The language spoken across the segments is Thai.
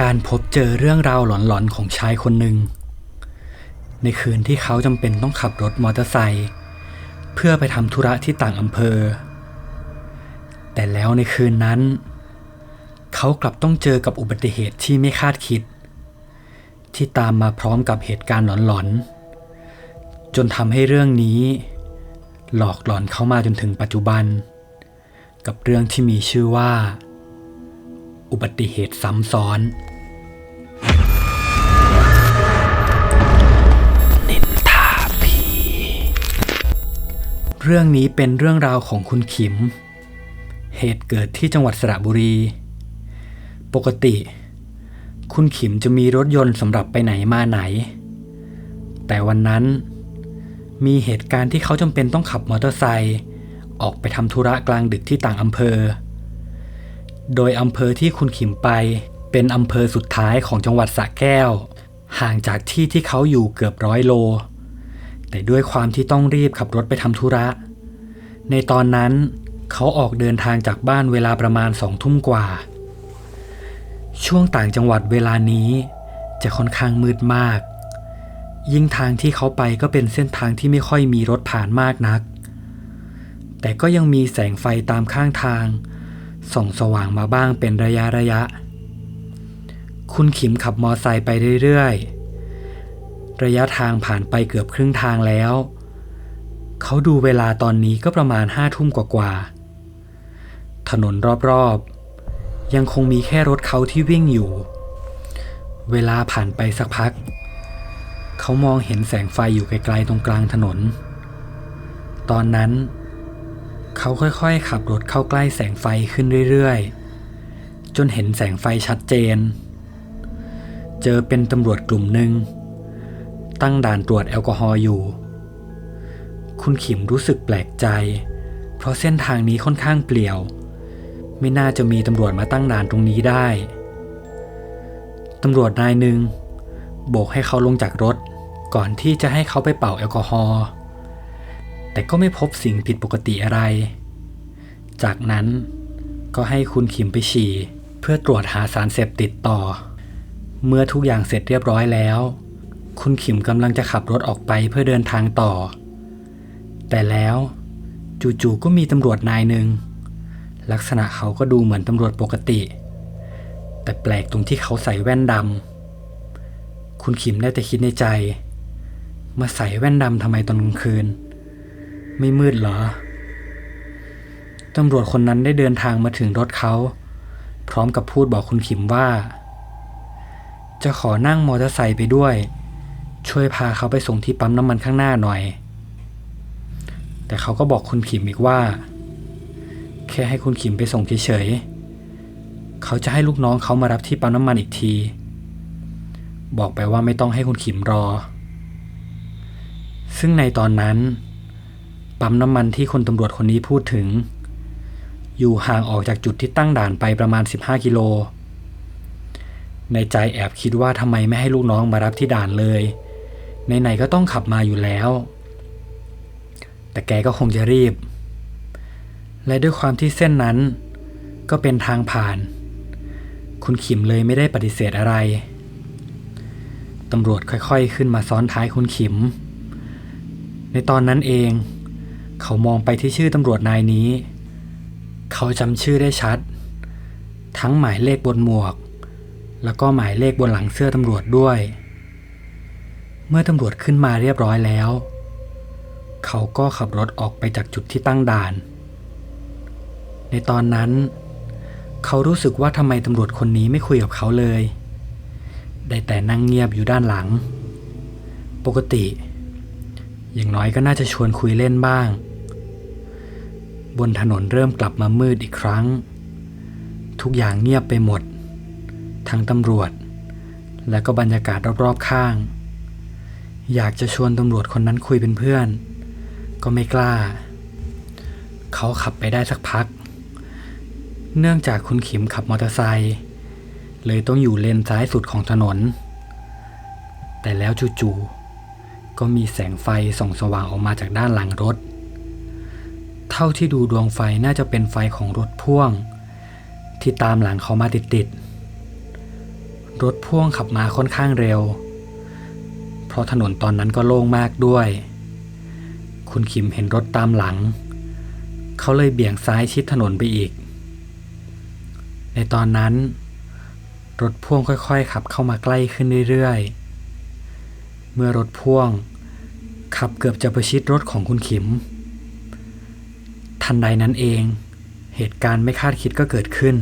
การพบเจอเรื่องราวหลอนๆของชายคนหนึ่ง ในคืนที่เขาจำเป็นต้องขับรถมอเตอร์ไซค์เพื่อไปทำธุระที่ต่างอำเภอ แต่แล้วในคืนนั้น เขากลับต้องเจอกับอุบัติเหตุที่ไม่คาดคิด ที่ตามมาพร้อมกับเหตุการณ์หลอนๆ จนทำให้เรื่องนี้ หลอกหลอนเขามาจนถึงปัจจุบัน กับเรื่องที่มีชื่อว่า อุบัติเหตุซ้ำซ้อน นินทาผี เรื่องนี้เป็นเรื่องราวของคุณขิม เหตุเกิดที่จังหวัดสระบุรี ปกติ คุณขิมจะมีรถยนต์สำหรับไปไหนมาไหน แต่วันนั้นมีเหตุการณ์ที่เขาจำเป็นต้องขับมอเตอร์ไซค์ออกไปทำธุระกลางดึกที่ต่างอำเภอ โดยอำเภอที่คุณขิมไป เป็นอำเภอสุดท้ายของจังหวัดสระแก้ว ห่างจากที่ที่เขาอยู่เกือบร้อยโล แต่ด้วยความที่ต้องรีบขับรถไปทำธุระ ในตอนนั้นเขาออกเดินทางจากบ้านเวลาประมาณสองทุ่มกว่า ช่วงต่างจังหวัดเวลานี้ จะค่อนข้างมืดมาก ยิ่งทางที่เขาไปก็เป็นเส้นทางที่ไม่ค่อยมีรถผ่านมากนัก แต่ก็ยังมีแสงไฟตามข้างทาง ส่องสว่างมาบ้างเป็นระยะระยะ คุณขิมขับมอไซค์ไปเรื่อยๆ ระยะทางผ่านไปเกือบครึ่งทางแล้ว เขาดูเวลาตอนนี้ก็ประมาณห้าทุ่มกว่าๆ ถนนรอบๆ ยังคงมีแค่รถเขาที่วิ่งอยู่ เวลาผ่านไปสักพัก เขามองเห็นแสงไฟอยู่ไกลๆตรงกลางถนน ตอนนั้นเเขาค่อยๆ ขับรถเข้าใกล้แสงไฟขึ้นเรื่อยๆ จนเห็นแสงไฟชัดเจน เจอเป็นตำรวจกลุ่มหนึ่ง ตั้งด่านตรวจแอลกอฮอล์อยู่ คุณขิมรู้สึกแปลกใจ เพราะเส้นทางนี้ค่อนข้างเปลี่ยว ไม่น่าจะมีตำรวจมาตั้งด่านตรงนี้ได้ ตำรวจนายหนึ่งโบกให้เขาลงจากรถก่อนที่จะให้เขาไปเป่าแอลกอฮอล์ แต่ก็ไม่พบสิ่งผิดปกติอะไร จากนั้นก็ให้คุณขิมไปฉี่ เพื่อตรวจหาสารเสพติดต่อ เมื่อทุกอย่างเสร็จเรียบร้อยแล้ว คุณขิมกำลังจะขับรถออกไปเพื่อเดินทางต่อ แต่แล้วจู่ๆก็มีตำรวจนายหนึ่ง ลักษณะเขาก็ดูเหมือนตำรวจปกติ แต่แปลกตรงที่เขาใส่แว่นดำคุณขิมได้แต่คิดในใจ มาใส่แว่นดำทำไมตอนกลางคืน ไม่มืดเหรอ ตำรวจคนนั้นได้เดินทางมาถึงรถเขา พร้อมกับพูดบอกคุณขิมว่า จะขอนั่งมอเตอร์ไซค์ไปด้วย ช่วยพาเขาไปส่งที่ปั๊มน้ำมันข้างหน้าหน่อย แต่เขาก็บอกคุณขิมอีกว่า แค่ให้คุณขิมไปส่งเฉยๆเขาจะให้ลูกน้องเขามารับที่ปั๊มน้ำมันอีกที บอกไปว่าไม่ต้องให้คุณขิมรอซึ่งในตอนนั้น ปั๊มน้ำมันที่คนตำรวจคนนี้พูดถึง อยู่ห่างออกจากจุดที่ตั้งด่านไปประมาณ 15 กิโล ในใจแอบคิดว่าทำไมไม่ให้ลูกน้องมารับที่ด่านเลย ไหนๆก็ต้องขับมาอยู่แล้ว แต่แกก็คงจะรีบ และด้วยความที่เส้นนั้น ก็เป็นทางผ่าน คุณขิมเลยไม่ได้ปฏิเสธอะไรตำรวจค่อยๆ ขึ้นมาซ้อนท้ายคุณขิม ในตอนนั้นเอง เขามองไปที่ชื่อตำรวจนายนี้ เขาจำชื่อได้ชัด ทั้งหมายเลขบนหมวก แล้วก็หมายเลขบนหลังเสื้อตำรวจด้วย เมื่อตำรวจขึ้นมาเรียบร้อยแล้ว เขาก็ขับรถออกไปจากจุดที่ตั้งด่าน ในตอนนั้น เขารู้สึกว่าทำไมตำรวจคนนี้ไม่คุยกับเขาเลย ได้แต่นั่งเงียบอยู่ด้านหลัง ปกติอย่างน้อยก็น่าจะชวนคุยเล่นบ้าง บนถนนเริ่มกลับมามืดอีกครั้ง ทุกอย่างเงียบไปหมด ทั้งตำรวจ และก็บรรยากาศรอบๆข้าง อยากจะชวนตำรวจคนนั้นคุยเป็นเพื่อน ก็ไม่กล้า เขาขับไปได้สักพัก เนื่องจากคุณขิมขับมอเตอร์ไซค์เลยต้องอยู่เลนซ้ายสุดของถนน แต่แล้วจู่ๆก็มีแสงไฟส่องสว่างออกมาจากด้านหลังรถ เท่าที่ดูดวงไฟน่าจะเป็นไฟของรถพ่วง ที่ตามหลังเขามาติดๆ รถพ่วงขับมาค่อนข้างเร็ว เพราะถนนตอนนั้นก็โล่งมากด้วย คุณคิมเห็นรถตามหลัง เขาเลยเบี่ยงซ้ายชิดถนนไปอีก ในตอนนั้น รถพ่วงค่อยๆ ขับเข้ามาใกล้ขึ้นเรื่อยๆ เมื่อรถพ่วง ขับเกือบจะประชิดรถของคุณขิม ทันใดนั้นเอง เหตุการณ์ไม่คาดคิดก็เกิดขึ้น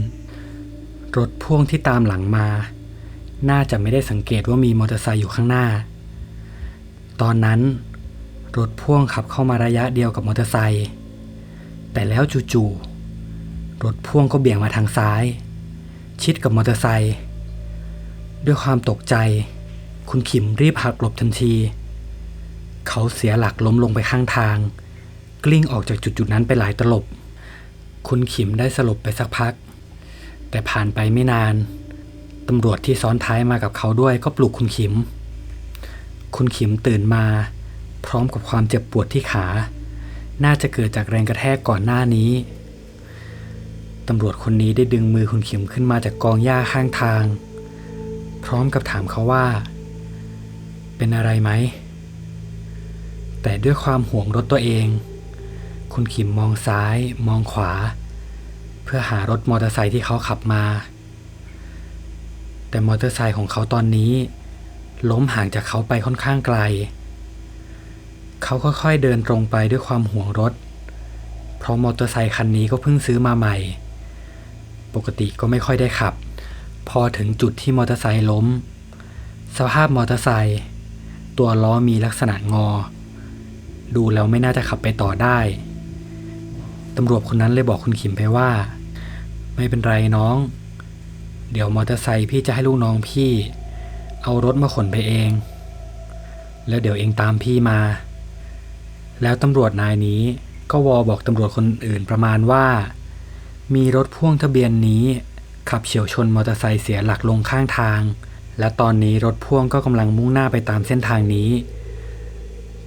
รถพ่วงที่ตามหลังมา น่าจะไม่ได้สังเกตว่ามีมอเตอร์ไซค์อยู่ข้างหน้า ตอนนั้น รถพ่วงขับเข้ามาระยะเดียวกับมอเตอร์ไซค์แต่แล้วจู่ๆรถพ่วงก็เบี่ยงมาทางซ้าย ชิดกับมอเตอร์ไซค์ด้วยความตกใจ คุณขิมรีบหักหลบทันที เขาเสียหลักล้มลงไปข้างทาง กลิ้งออกจากจุดๆนั้นไปหลายตลบ คุณขิมได้สลบไปสักพัก แต่ผ่านไปไม่นาน ตำรวจที่ซ้อนท้ายมากับเขาด้วยก็ปลุกคุณขิม คุณขิมตื่นมา พร้อมกับความเจ็บปวดที่ขา น่าจะเกิดจากแรงกระแทกก่อนหน้านี้ ตำรวจคนนี้ได้ดึงมือคุณขิมขึ้นมาจากกองหญ้าข้างทาง พร้อมกับถามเขาว่า เป็นอะไรไหม แต่ด้วยความห่วงรถตัวเอง คุณขิมมองซ้าย มองขวา เพื่อหารถมอเตอร์ไซค์ที่เขาขับมา แต่มอเตอร์ไซค์ของเขาตอนนี้ ล้มห่างจากเขาไปค่อนข้างไกล เขาค่อยๆเดินตรงไปด้วยความห่วงรถ เพราะมอเตอร์ไซค์คันนี้ก็เพิ่งซื้อมาใหม่ ปกติก็ไม่ค่อยได้ขับ พอถึงจุดที่มอเตอร์ไซค์ล้ม สภาพมอเตอร์ไซค์ตัวล้อมีลักษณะงอ ดูแล้วไม่น่าจะขับไปต่อได้ ตำรวจคนนั้นเลยบอกคุณขิมไปว่า ไม่เป็นไรน้อง เดี๋ยวมอเตอร์ไซค์พี่จะให้ลูกน้องพี่ เอารถมาขนไปเอง แล้วเดี๋ยวเองตามพี่มา แล้วตำรวจนายนี้ก็วอบอกตำรวจคนอื่นประมาณว่า มีรถพ่วงทะเบียนนี้ ขับเฉียวชนมอเตอร์ไซค์เสียหลักลงข้างทาง และตอนนี้รถพ่วงก็กำลังมุ่งหน้าไปตามเส้นทางนี้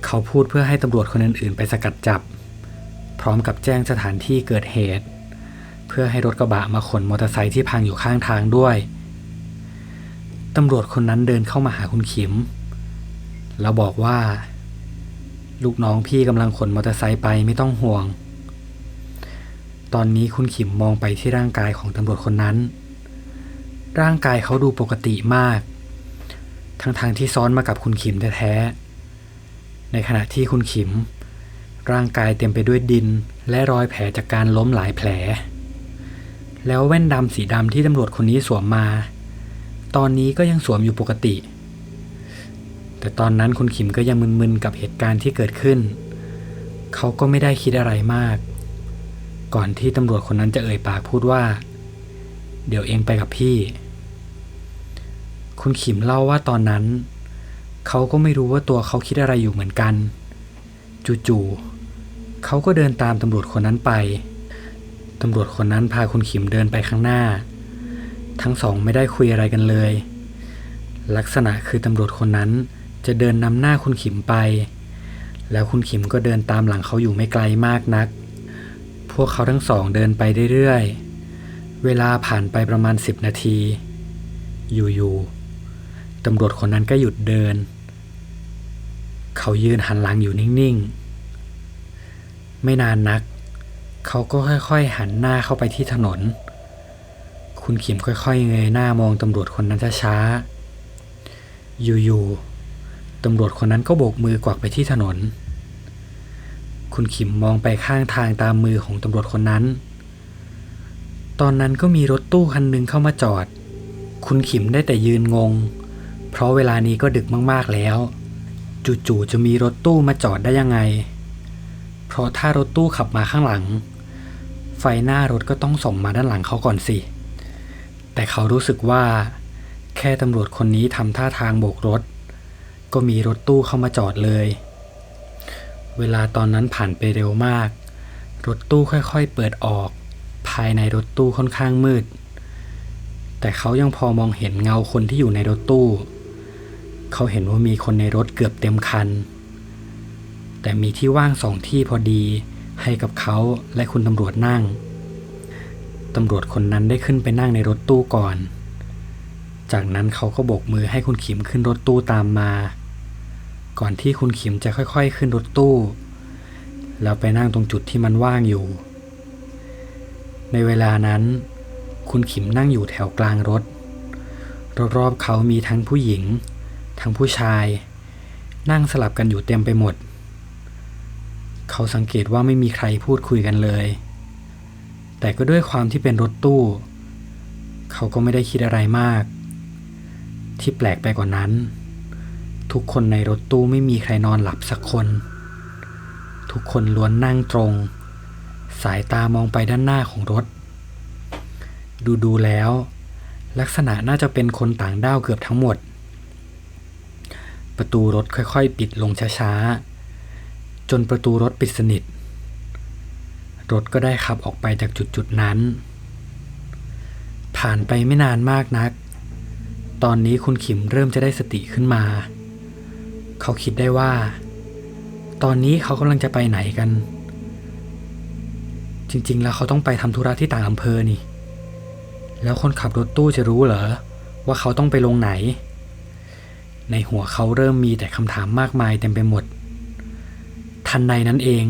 เขาพูดเพื่อให้ตำรวจคนอื่นๆ ไปสกัดจับ พร้อมกับแจ้งสถานที่เกิดเหตุ เพื่อให้รถกระบะมาขนมอเตอร์ไซค์ที่พังอยู่ข้างทางด้วยตำรวจคนนั้นเดินเข้ามาหาคุณขิม แล้วบอกว่า ลูกน้องพี่กำลังขนมอเตอร์ไซค์ไปไม่ต้องห่วง ตอนนี้คุณขิมมองไปที่ร่างกายของตำรวจคนนั้น ร่างกายเขาดูปกติมาก ทั้งๆทที่ซ้อนมากับคุณขิมแท้ๆในขณะที่คุณขิม ร่างกายเต็มไปด้วยดิน และรอยแผลจากการล้มหลายแผล แล้วแว่นดำสีดำที่ตำรวจคนนี้สวมมา ตอนนี้ก็ยังสวมอยู่ปกติ แต่ตอนนั้นคุณขิมก็ยังมึนๆกับเหตุการณ์ที่เกิดขึ้น เขาก็ไม่ได้คิดอะไรมาก ก่อนที่ตำรวจคนนั้นจะเอ่ยปากพูดว่า เดี๋ยวเองไปกับพี่ คุณขิมเล่าว่าตอนนั้น เขาก็ไม่รู้ว่าตัวเขาคิดอะไรอยู่เหมือนกันจู่ๆ เขาก็เดินตามตำรวจคนนั้นไป ตำรวจคนนั้นพาคุณขิมเดินไปข้างหน้า ทั้งสองไม่ได้คุยอะไรกันเลย ลักษณะคือตำรวจคนนั้นจะเดินนำหน้าคุณขิมไป แล้วคุณขิมก็เดินตามหลังเขาอยู่ไม่ไกลมากนัก พวกเขาทั้งสองเดินไปเรื่อยๆ เวลาผ่านไปประมาณสิบนาที อยู่ๆ ตำรวจคนนั้นก็หยุดเดิน เขายืนหันหลังอยู่นิ่งๆ ไม่นานนัก เขาก็ค่อยๆ หันหน้าเข้าไปที่ถนน คุณขิมค่อยๆ เงยหน้ามองตำรวจคนนั้นช้าๆ อยู่ๆ ตำรวจคนนั้นก็โบกมือกวักไปที่ถนน คุณขิมมองไปข้างทางตามมือของตำรวจคนนั้น ตอนนั้นก็มีรถตู้คันหนึ่งเข้ามาจอด คุณขิมได้แต่ยืนงง เพราะเวลานี้ก็ดึกมากๆแล้ว จู่ๆ จะมีรถตู้มาจอดได้ยังไง เพราะถ้ารถตู้ขับมาข้างหลัง ไฟหน้ารถก็ต้องส่งมาด้านหลังเขาก่อนสิ แต่เขารู้สึกว่า แค่ตำรวจคนนี้ทำท่าทางโบกรถ ก็มีรถตู้เข้ามาจอดเลย เวลาตอนนั้นผ่านไปเร็วมาก รถตู้ค่อยๆเปิดออก ภายในรถตู้ค่อนข้างมืด แต่เขายังพอมองเห็นเงาคนที่อยู่ในรถตู้ เขาเห็นว่ามีคนในรถเกือบเต็มคัน แต่มีที่ว่างสองที่พอดีให้กับเขาและคุณตำรวจนั่ง ตำรวจคนนั้นได้ขึ้นไปนั่งในรถตู้ก่อน จากนั้นเขาก็โบกมือให้คุณขิมขึ้นรถตู้ตามมา ก่อนที่คุณขิมจะค่อยๆ ขึ้นรถตู้ แล้วไปนั่งตรงจุดที่มันว่างอยู่ ในเวลานั้น คุณขิมนั่งอยู่แถวกลางรถ รอบๆเขามีทั้งผู้หญิง ทั้งผู้ชาย นั่งสลับกันอยู่เต็มไปหมด เขาสังเกตว่าไม่มีใครพูดคุยกันเลย แต่ก็ด้วยความที่เป็นรถตู้ เขาก็ไม่ได้คิดอะไรมาก ที่แปลกไปกว่านั้น ทุกคนในรถตู้ไม่มีใครนอนหลับสักคน ทุกคนล้วนนั่งตรง สายตามองไปด้านหน้าของรถ ดูดูๆแล้ว ลักษณะน่าจะเป็นคนต่างด้าวเกือบทั้งหมด ประตูรถค่อยๆ ปิดลงช้าๆ จนประตูรถปิดสนิท รถก็ได้ขับออกไปจากจุดๆนั้น ผ่านไปไม่นานมากนัก ตอนนี้คุณขิมเริ่มจะได้สติขึ้นมา เขาคิดได้ว่า ตอนนี้เขากำลังจะไปไหนกัน จริง ๆ แล้วเขาต้องไปทำธุระที่ต่างอำเภอนี่ แล้วคนขับรถตู้จะรู้เหรอ ว่าเขาต้องไปลงไหน ในหัวเขาเริ่มมีแต่คำถามมากมายเต็มไปหมด ทันใดนั้นเอง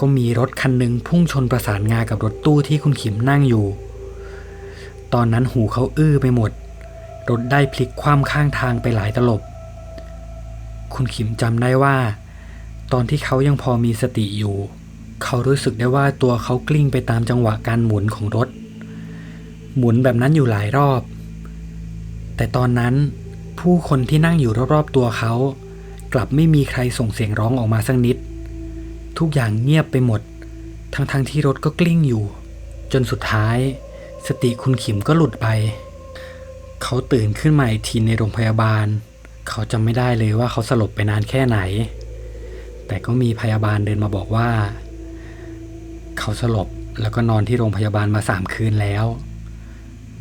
ก็มีรถคันหนึ่งพุ่งชนประสานงากับรถตู้ที่คุณขิมนั่งอยู่ ตอนนั้นหูเขาอื้อไปหมด รถได้พลิกคว่ำข้างทางไปหลายตลบ คุณขิมจำได้ว่า ตอนที่เขายังพอมีสติอยู่ เขารู้สึกได้ว่าตัวเขากลิ้งไปตามจังหวะการหมุนของรถ หมุนแบบนั้นอยู่หลายรอบ แต่ตอนนั้นผู้คนที่นั่งอยู่รอบๆตัวเขากลับไม่มีใครส่งเสียงร้องออกมาสักนิด ทุกอย่างเงียบไปหมด ทั้งๆที่รถก็กลิ้งอยู่ จนสุดท้าย สติคุณขิมก็หลุดไป เขาตื่นขึ้นมาอีกทีในโรงพยาบาล เขาจำไม่ได้เลยว่าเขาสลบไปนานแค่ไหน แต่ก็มีพยาบาลเดินมาบอกว่า เขาสลบแล้วก็นอนที่โรงพยาบาลมาสามคืนแล้ว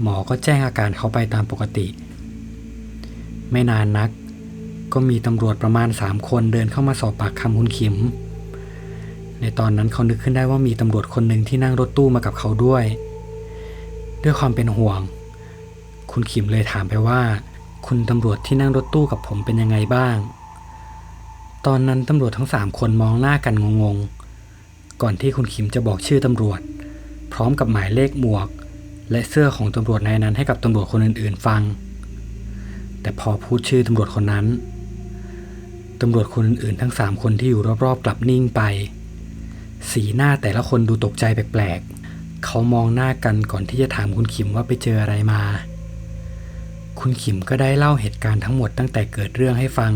หมอก็แจ้งอาการเขาไปตามปกติ ไม่นานนัก ก็มีตำรวจประมาณสามคนเดินเข้ามาสอบปากคำคุณขิม ในตอนนั้นเขานึกขึ้นได้ว่ามีตำรวจคนหนึ่งที่นั่งรถตู้มากับเขาด้วย ด้วยความเป็นห่วง คุณขิมเลยถามไปว่า คุณตำรวจที่นั่งรถตู้กับผมเป็นยังไงบ้าง ตอนนั้นตำรวจทั้งสามคนมองหน้ากันงงๆ ก่อนที่คุณขิมจะบอกชื่อตำรวจ พร้อมกับหมายเลขหมวก และเสื้อของตำรวจนายนั้นให้กับตำรวจคนอื่นๆ ฟัง แต่พอพูดชื่อตำรวจคนนั้นตำรวจคนอื่นๆทั้งสามคนที่อยู่รอบๆกลับนิ่งไป สีหน้าแต่ละคนดูตกใจแปลกๆ เขามองหน้ากันก่อนที่จะถามคุณขิมว่าไปเจออะไรมา คุณขิมก็ได้เล่าเหตุการณ์ทั้งหมดตั้งแต่เกิดเรื่องให้ฟัง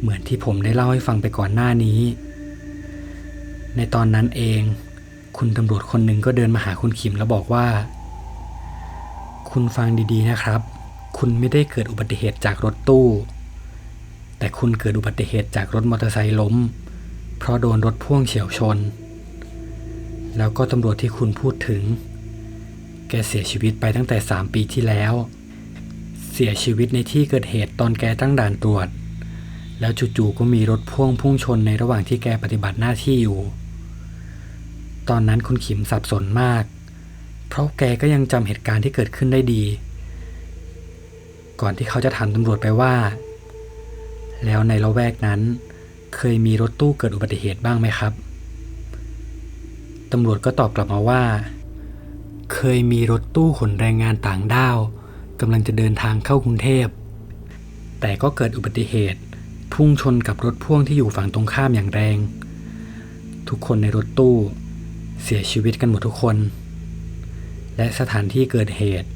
เหมือนที่ผมได้เล่าให้ฟังไปก่อนหน้านี้ ในตอนนั้นเอง คุณตำรวจคนหนึ่งก็เดินมาหาคุณขิมแล้วบอกว่า คุณฟังดีๆนะครับ คุณไม่ได้เกิดอุบัติเหตุจากรถตู้ แต่คุณเกิดอุบัติเหตุจากรถมอเตอร์ไซค์ล้ม เพราะโดนรถพ่วงเฉียวชน แล้วก็ตำรวจที่คุณพูดถึง แกเสียชีวิตไปตั้งแต่ 3 ปีที่แล้ว เสียชีวิตในที่เกิดเหตุตอนแกตั้งด่านตรวจ แล้วจู่ๆก็มีรถพ่วงพุ่งชนในระหว่างที่แกปฏิบัติหน้าที่อยู่ ตอนนั้นคุณขิมสับสนมาก เพราะแกก็ยังจำเหตุการณ์ที่เกิดขึ้นได้ดี ก่อนที่เขาจะถามตำรวจไปว่า แล้วในละแวกนั้น เคยมีรถตู้เกิดอุบัติเหตุบ้างไหมครับ ตำรวจก็ตอบกลับมาว่า เคยมีรถตู้ขนแรงงานต่างด้าวกำลังจะเดินทางเข้ากรุงเทพ แต่ก็เกิดอุบัติเหตุพุ่งชนกับรถพ่วงที่อยู่ฝั่งตรงข้ามอย่างแรง ทุกคนในรถตู้เสียชีวิตกันหมดทุกคน และสถานที่เกิดเหตุ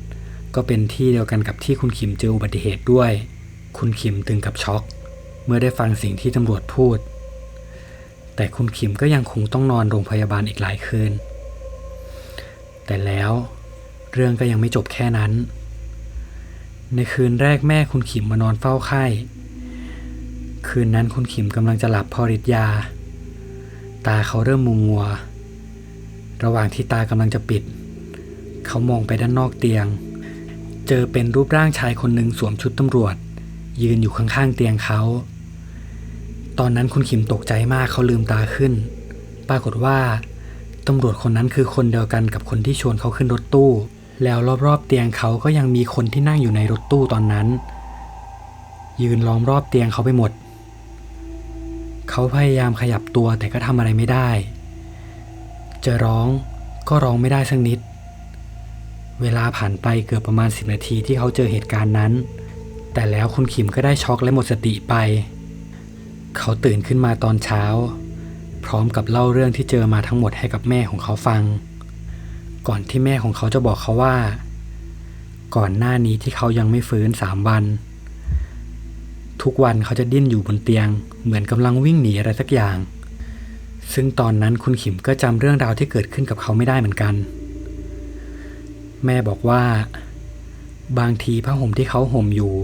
ก็เป็นที่เดียวกันกับที่คุณขิมเจออุบัติเหตุด้วย คุณขิมถึงกับช็อก มื่อได้ฟังสิ่งที่ตำรวจพูด แต่คุณขิมก็ยังคงต้องนอนโรงพยาบาลอีกหลายคืน แต่แล้วเรื่องก็ยังไม่จบแค่นั้น ในคืนแรกแม่คุณขิมมานอนเฝ้าไข้ คืนนั้นคุณขิมกำลังจะหลับพอฤทธิ์ยา ตาเขาเริ่มมัวมัว ระหว่างที่ตากำลังจะปิด เขามองไปด้านนอกเตียง เจอเป็นรูปร่างชายคนหนึ่งสวมชุดตำรวจ ยืนอยู่ข้างๆเตียงเขา ตอนนั้นคุณขิมตกใจมากเขาลืมตาขึ้น ปรากฏว่าตำรวจคนนั้นคือคนเดียวกันกับคนที่ชวนเขาขึ้นรถตู้ แล้วรอบๆเตียงเขาก็ยังมีคนที่นั่งอยู่ในรถตู้ตอนนั้น ยืนล้อมรอบเตียงเขาไปหมด เขาพยายามขยับตัวแต่ก็ทำอะไรไม่ได้ จะร้องก็ร้องไม่ได้สักนิด เวลาผ่านไปเกือบประมาณ 10 นาทีที่เขาเจอเหตุการณ์นั้น แต่แล้วคุณขิมก็ได้ช็อกและหมดสติไป เขาตื่นขึ้นมาตอนเช้า พร้อมกับเล่าเรื่องที่เจอมาทั้งหมดให้กับแม่ของเขาฟัง ก่อนที่แม่ของเขาจะบอกเขาว่า ก่อนหน้านี้ที่เขายังไม่ฟื้นสามวัน ทุกวันเขาจะดิ้นอยู่บนเตียง เหมือนกำลังวิ่งหนีอะไรสักอย่าง ซึ่งตอนนั้นคุณขิมก็จำเรื่องราวที่เกิดขึ้นกับเขาไม่ได้เหมือนกัน แม่บอกว่า บางทีผ้าห่มที่เขาห่มอยู่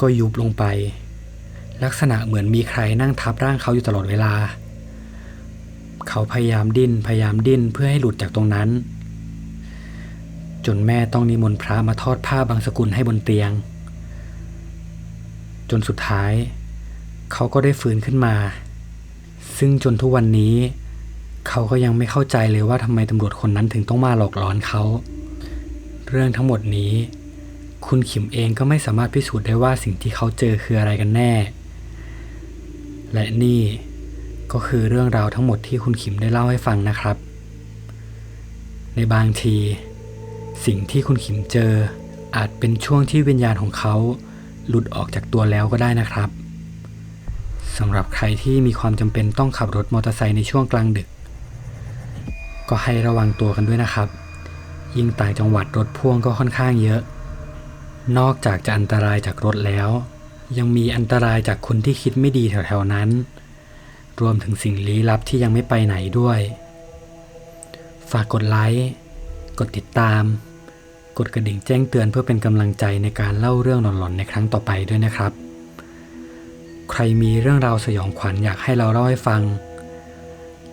ก็ยุบลงไป ลักษณะเหมือนมีใครนั่งทับร่างเขาอยู่ตลอดเวลา เขาพยายามดิ้นพยายามดิ้นเพื่อให้หลุดจากตรงนั้น จนแม่ต้องนิมนต์พระมาทอดผ้าบางสกุลให้บนเตียง จนสุดท้าย เขาก็ได้ฟื้นขึ้นมา ซึ่งจนทุกวันนี้ เขาก็ยังไม่เข้าใจเลยว่าทำไมตำรวจคนนั้นถึงต้องมาหลอกหลอนเขา เรื่องทั้งหมดนี้คุณขิมเองก็ไม่สามารถพิสูจน์ได้ว่าสิ่งที่เขาเจอคืออะไรกันแน่ และนี่ก็คือเรื่องราวทั้งหมดที่คุณขิมได้เล่าให้ฟังนะครับ ในบางที สิ่งที่คุณขิมเจอ อาจเป็นช่วงที่วิญญาณของเขาหลุดออกจากตัวแล้วก็ได้นะครับสำหรับใครที่มีความจำเป็นต้องขับรถมอเตอร์ไซค์ในช่วงกลางดึก ก็ให้ระวังตัวกันด้วยนะครับ ยิ่งต่างจังหวัดรถพ่วงก็ค่อนข้างเยอะ นอกจากจะอันตรายจากรถแล้ว ยังมีอันตรายจากคนที่คิดไม่ดีแถวๆนั้น รวมถึงสิ่งลี้ลับที่ยังไม่ไปไหนด้วย ฝากกดไลค์ กดติดตาม กดกระดิ่งแจ้งเตือนเพื่อเป็นกำลังใจในการเล่าเรื่องหลอนๆ ในครั้งต่อไปด้วยนะครับ ใครมีเรื่องราวสยองขวัญอยากให้เราเล่าให้ฟัง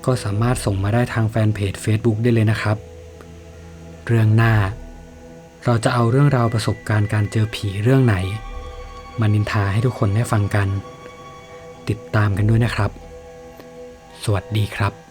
ก็สามารถส่งมาได้ทางแฟนเพจ Facebook ได้เลยนะครับ เรื่องหน้า เราจะเอาเรื่องราวประสบการณ์การเจอผีเรื่องไหน มานินทาให้ทุกคนได้ฟังกัน ติดตามกันด้วยนะครับ สวัสดีครับ